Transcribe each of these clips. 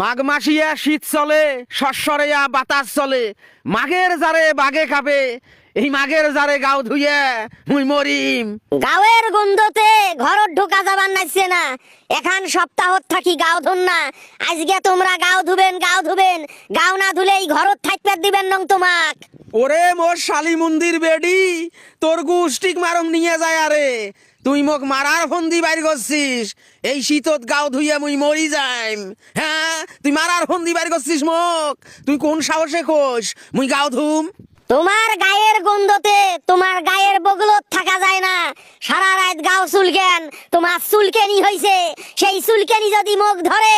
মাঘ Masia শীত চলে সস্বরেয়া বাতাস চলে, মাঘের জারে বাগে খাবে, এই মাঘের জারে গাও ধুইয়ে মুই মরিম। গাঁয়ের গন্ধতে ঘর ঢোকা যাবার নাইছে না, এখান সপ্তাহ থাকি গাও ধুন না, আজকে তোমরা গাও ধুবেন গাও ধুবেন, গাও না ধুলেই ঘরত থাকতে দিবেন নং তোমাক। ওরে মোর শালি মন্দির বেডি, তোর গুষ্টিক মারম নিয়ে যায় আরে। তুই মোক মারার ফন্দি বাইর করছিস, এই শীতত গাও ধুইয়া মুই মরি যাইম। হ্যাঁ তুই মারার ফন্দি বাইর করছিস মোক। তুই কোন সাহসে খোস, মুই গাও ধুম। তোমার গায়ের গন্ধতে তোমার গায়ের বগলত থাকা যায় না। সারা রাত গাও চুলকেন তোমার চুলকেনি হইছে। সেই চুলকেনি যদি মুখ ধরে,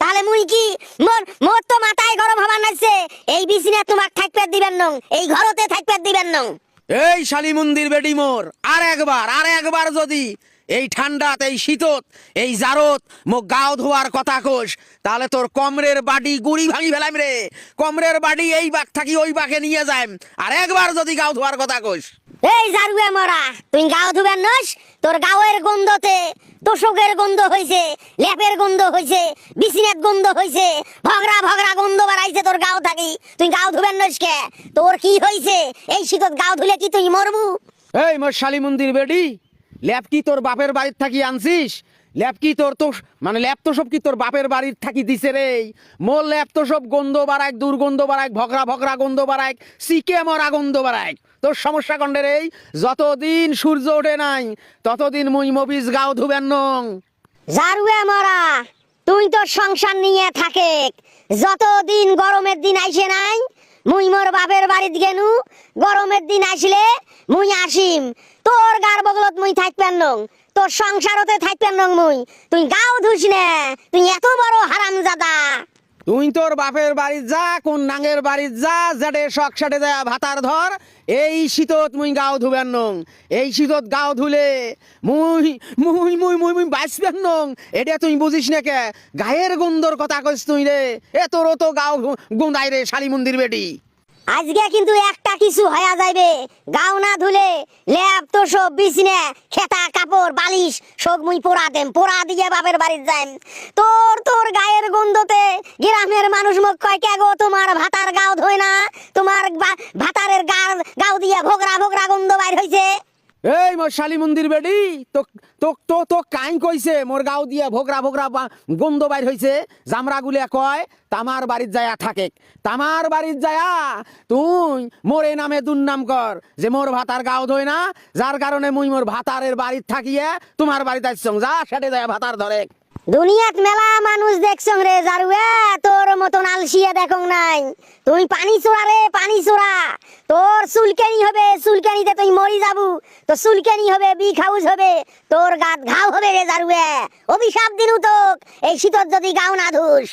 তাহলে মুই কি মোর মোর তো মাথায় গরম হবার নাইছে। এই বিছিনে তোমাক থাকতে দিবেন নং। এই ঘরতে থাকতে দিবেন নং। এই শালি মন্দির বেডি মোর, আর একবার আর একবার যদি এই ঠান্ডাত, এই শীতত, এই জারত মোক গাও ধোয়ার কথা কোষ তাহলে তোর কমরের বাড়ি গুড়ি ভাঙি ফেলাম রে। কমরের বাড়ি এই বাঘ থাকি ওই বাঘে নিয়ে যাইম। আর একবার যদি গাও ধোয়ার কথা কোষ এই জারুয়ে মরা, তুই গাও ধুবেন নস, তোর গাওয়ের গন্ধতে তোষকের গন্ধ হইছে, লেপের গন্ধ হইছে বিছিনের গন্ধ হইছে, ভগরা ভগরা গন্ধ বাড়াইছে তোর গাও থাকি, তুই গাও ধুবেন নস কে? তোর কি হইছে? এই শীতত গাও ধুলে কি তুই মরবু? এই মোর শালি মন্দির বেডি ল্যাপ কি তোর বাপের বাড়ির থাকি আনছিস? ল্যাপ কি তোর তো মানে ল্যাপ তো সব কি তোর বাপের বাড়ির থাকি দিছে রে? মোর ল্যাপ তো সব গন্ধ বাড়াক দুর্গন্ধ বাড়াক ভগরা ভগরা গন্ধ বাড়াক সিকে মরা গন্ধ বাড়াক তোর সমস্যা কন্ডে রে যতদিন সূর্য ওঠে নাই, ততদিন মুই মবিস গাও ধুবেন নং। জারুয়ে মরা, তুই তোর সংসার নিয়ে থাকে যতদিন গরমের দিন আইসে নাই, মুই মোর বাপের বাড়িত গেনু। গরমের দিন আসলে মুই আসিম। তোর গার বগলত মুই থাকবেন নং। তোর সংসারতে থাকবেন নং মুই। তুই গাও ধুস না, তুই এত বড় হারাম জাদা তুই তোর বাপের বাড়ি যা, কোন নাঙ্গের বাড়ি যা জেটে শখ সাটে দেয়া ভাতার ধর। এই শীতত মুই গাও ধুবেন নং, এই শীতত গাও ধুলে মুই মুই মুই মুই মুই বাঁচবেন নং। এটা তুই বুঝিস না কে, গায়ের গন্ধর কথা কইস তুই রে। এ তোরও তো গাও গুন্দাই রে শালি মন্দির বেটি। আজকে কিন্তু একটা কিছু হয়ে যাইবে। গাও না ধুলে ল্যাব তো সব বিছনে, খেতা কাপড়, বালিশ সব মুই পোড়া দেম, পোড়া দিয়ে বাপের বাড়ির যাইম। তোর তোর গায়ের গন্ধতে গ্রামের মানুষ মুখ কয়, কে গো তোমার ভাতার গাও ধোয় না? তোমার ভাতারের গা গাও দিয়ে ভোগরা ভোগরা গন্ধ বাইর হইছে? এই মোর শালি মন্দির বেডি তো তো তো কাই কইছে মোর গাও দিয়া ভোগরা ভোগরা গন্ধ বাইর হইছে জামরা গুলিয়া কয় তামার বাড়ির যায়া থাকে তামার বাড়ির যায়া, তুই মোর এই নামে দুর্নাম কর যে মোর ভাতার গাও ধই না যার কারণে মুই মোর ভাতারের বাড়ির থাকিয়ে তোমার বাড়িতে আসছং যা সেটে যায় ভাতার ধরে দুনিয়াত মেলা মানুষ দেখছং রে জারুয়ে তোর মতন আলসিয়া দেখং নাই। তুই পানি চোরা রে, পানি চোরা। তোর চুলকানি হবে, চুলকানিতে তুই মরি যাবু। তো চুলকানি হবে বি খাউজ হবে, তোর গাত ঘাও হবে রে জারুয়ে অভিশাপ দিনু তোক, এই শীতত যদি গাও না ধুস।